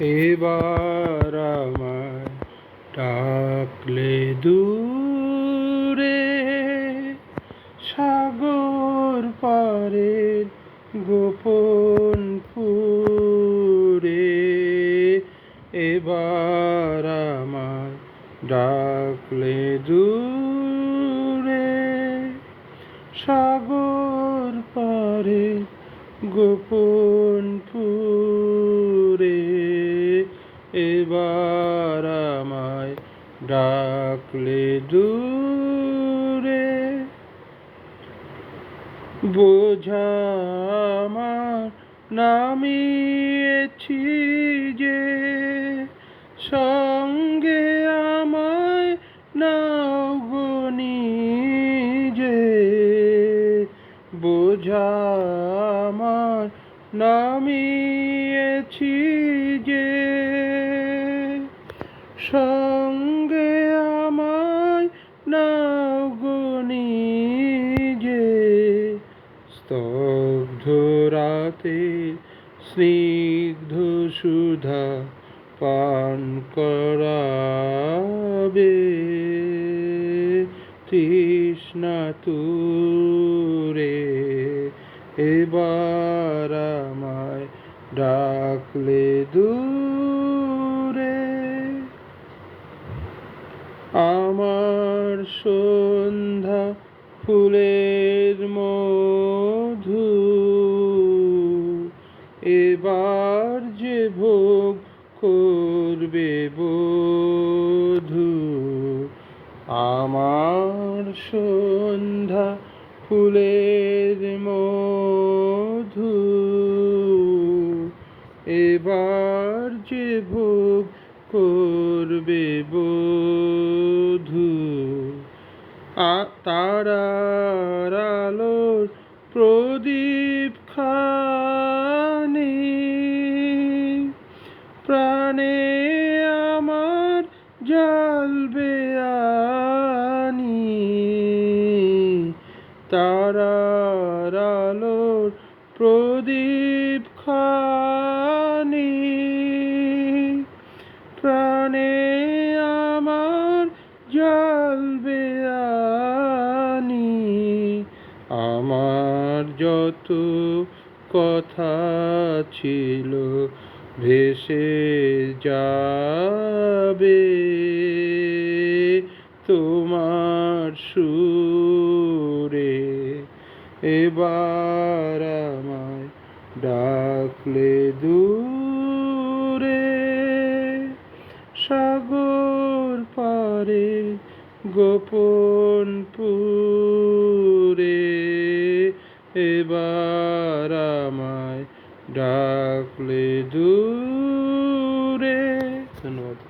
এবার আমায় ডাকলে দূরে সাগর পারের গোপন পুরে। এবার আমায় ডাকলে দূরে সাগর পারে গোপন পুরে। এবার আমায় ডাকলে দূরে। বোঝা আমার নামিয়েছি যে সঙ্গে আমায় নাও যে বোঝা আমার নামিয়েছি যে সঙ্গে আমায় নাও যে স্তব্ধ রাতে স্নিগ্ধ সুধা পান করাবে। তৃষ্ণা তুরে এবার আমায় ডাকলে দূরে আমার সন্ধ্যা ফুলের মধু। এবার যে ভোগ করবে বধু, আমার সন্ধ্যা ফুলের মধু। এবার যে ভোগ করবে বধু আ- তারার আলোর প্রদীপ খানি। প্রাণে আমার জ্বালবে আনি। তারার আলোর প্রদীপ জ্বালবে আনি আমার যত কথা ছিল ভেসে যাবে। তোমার সুরে এবার আমায় ডাকলে দূরে গোপন পুরে এবার আমায় ডাকলে দূরে। ধন্যবাদ।